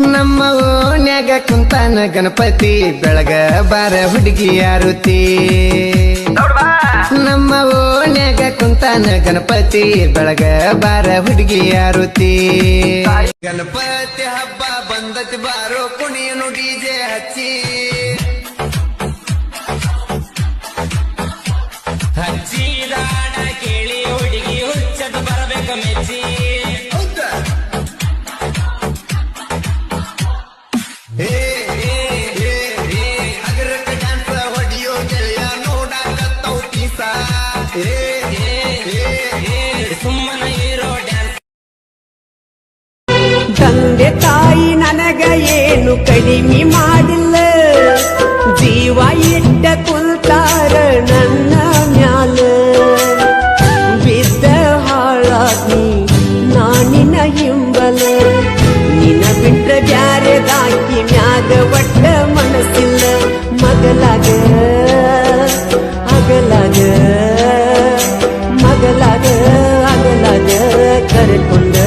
ನಮ್ಮ ಓನ್ಯಾಗ ಕುಂತಾನ ಗಣಪತಿ ಬೆಳಗ ಬಾರ ಹುಡುಗಿ ಆರುತಿ. ನಮ್ಮ ಓನ್ಯಾಗ ಕುಂತಾನ ಗಣಪತಿ ಬೆಳಗ ಬಾರ ಹುಡುಗಿ ಆರುತಿ. ಗಣಪತಿ ಹಬ್ಬ ಬಂದತಿ ಬಾರೋ ಕುಣಿಯನು ಡಿಜೆ ಹಚ್ಚಿ. ಹಚ್ಚಿದಾಡ ತಂದೆ ತಾಯಿ ನನಗ ಏನು ಕಡಿಮೆ ಮಾಡಿಲ್ಲ. ಜೀವ ಇಟ್ಟ ಕುಲ್ತಾರ ನನ್ನ ಮ್ಯಾಲ. ಬಿದ್ದ ಹಾಳಾಗಿ ನಾನಿನ ಹಿಂಬಲ. ನಿನ ಬಿಟ್ಟ ಬ್ಯಾರೆದಾಗಿ ಮ್ಯಾಗ ಒಟ್ಟ ಮನಸ್ಸಿಲ್ಲ. ಮಗಲಾಗ ಅಗಲಾಗ அக்கறை கொண்ட